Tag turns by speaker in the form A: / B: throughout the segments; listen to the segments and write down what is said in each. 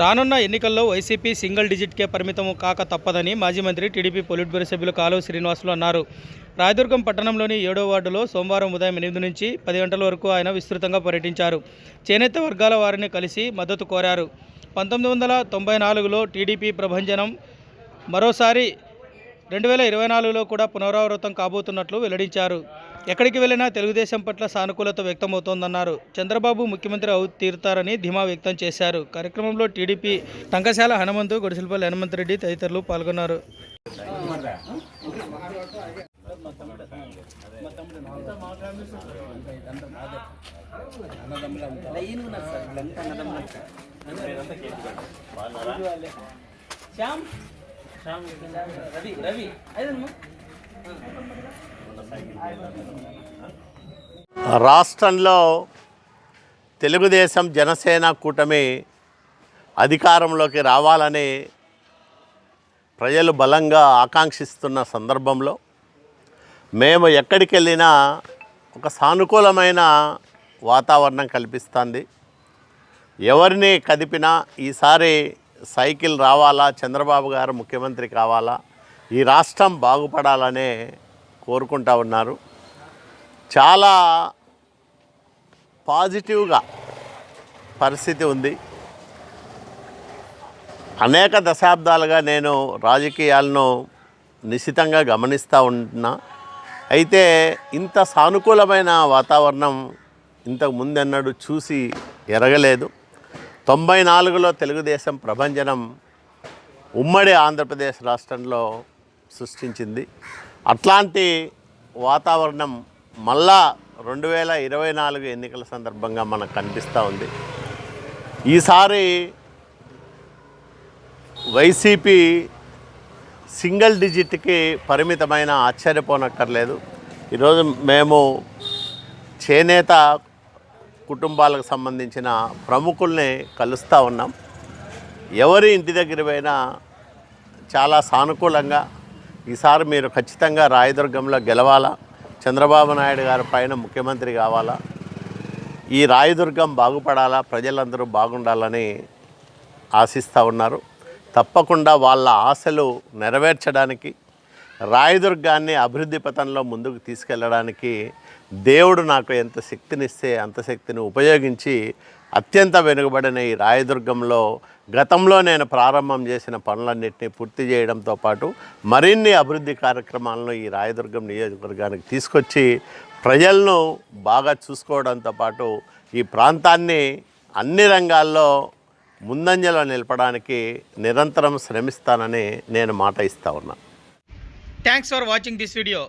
A: రానున్న ఎన్నికల్లో YCP single డిజిట్కే పరిమితం కాక తప్పదని మాజీ మంత్రి టీడీపీ పొలిట్ బ్యూరో సభ్యులు కాలువ శ్రీనివాసులు అన్నారు. రాయదుర్గం పట్టణంలోని ఏడో వార్డులో సోమవారం ఉదయం ఎనిమిది నుంచి పది గంటల వరకు ఆయన విస్తృతంగా పర్యటించారు. చేనేత వర్గాల వారిని కలిసి మద్దతు కోరారు. పంతొమ్మిది వందల తొంభై నాలుగులో టీడీపీ ప్రభంజనం మరోసారి రెండు వేల ఇరవై నాలుగులో కూడా పునరావృతం కాబోతున్నట్లు వెల్లడించారు. ఎక్కడికి వెళ్ళినా తెలుగుదేశం పట్ల సానుకూలత వ్యక్తమవుతోందన్నారు. చంద్రబాబు ముఖ్యమంత్రి అవు తీరుతారని ధీమా వ్యక్తం చేశారు. కార్యక్రమంలో టీడీపీ టంకశాల హనుమంతు గొడిసిలపల్లి హనుమంత్ రెడ్డి తదితరులు పాల్గొన్నారు.
B: శ్యామ్? రవి రవి.
C: రాష్ట్రంలో తెలుగుదేశం జనసేన కూటమి అధికారంలోకి రావాలని ప్రజలు బలంగా ఆకాంక్షిస్తున్న సందర్భంలో మేము ఎక్కడికి వెళ్ళినా ఒక సానుకూలమైన వాతావరణం కల్పిస్తుంది. ఎవరిని కదిపినా ఈసారి సైకిల్ రావాలా చంద్రబాబు గారు ముఖ్యమంత్రి కావాలా ఈ రాష్ట్రం బాగుపడాలనే కోరుకుంటా ఉన్నారు. చాలా పాజిటివ్గా పరిస్థితి ఉంది. అనేక దశాబ్దాలుగా నేను రాజకీయాలను నిశితంగా గమనిస్తూ ఉంటున్నా అయితే ఇంత సానుకూలమైన వాతావరణం ఇంతకు ముందెన్నడూ చూసి ఎరగలేదు. తొంభై నాలుగులో తెలుగుదేశం ప్రభంజనం ఉమ్మడి ఆంధ్రప్రదేశ్ రాష్ట్రంలో సృష్టించింది. అట్లాంటి వాతావరణం మళ్ళా రెండు వేల ఇరవై నాలుగు ఎన్నికల సందర్భంగా మనకు కనిపిస్తూ ఉంది. ఈసారి వైసీపీ సింగిల్ డిజిట్కి పరిమితమైన ఆశ్చర్యపోనక్కర్లేదు. ఈరోజు మేము చేనేత కుటుంబాలకు సంబంధించిన ప్రముఖుల్ని కలుస్తూ ఉన్నాం. ఎవరి ఇంటి దగ్గర పోయినా చాలా సానుకూలంగా ఈసారి మీరు ఖచ్చితంగా రాయదుర్గంలో గెలవాలా? చంద్రబాబు నాయుడు గారి పైన ముఖ్యమంత్రి కావాలా? ఈ రాయదుర్గం బాగుపడాలా? ప్రజలందరూ బాగుండాలని ఆశిస్తూ ఉన్నారు. తప్పకుండా వాళ్ళ ఆశలు నెరవేర్చడానికి రాయదుర్గాన్ని అభివృద్ధి పథంలో ముందుకు తీసుకెళ్ళడానికి దేవుడు నాకు ఎంత శక్తినిస్తే అంత శక్తిని ఉపయోగించి అత్యంత వెనుకబడిన ఈ రాయదుర్గంలో గతంలో నేను ప్రారంభం చేసిన పనులన్నింటినీ పూర్తి చేయడంతో పాటు మరిన్ని అభివృద్ధి కార్యక్రమాలను ఈ రాయదుర్గం నియోజకవర్గానికి తీసుకొచ్చి ప్రజలను బాగా చూసుకోవడంతో పాటు ఈ ప్రాంతాన్ని అన్ని రంగాల్లో ముందంజలో నిలపడానికి నిరంతరం శ్రమిస్తానని నేను మాట ఇస్తా ఉన్నా.
A: Thanks for watching this video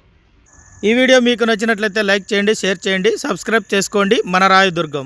A: ఈ వీడియో మీకు నచ్చినట్లయితే లైక్ చేయండి షేర్ చేయండి సబ్స్క్రైబ్ చేసుకోండి. మన రాయదుర్గం.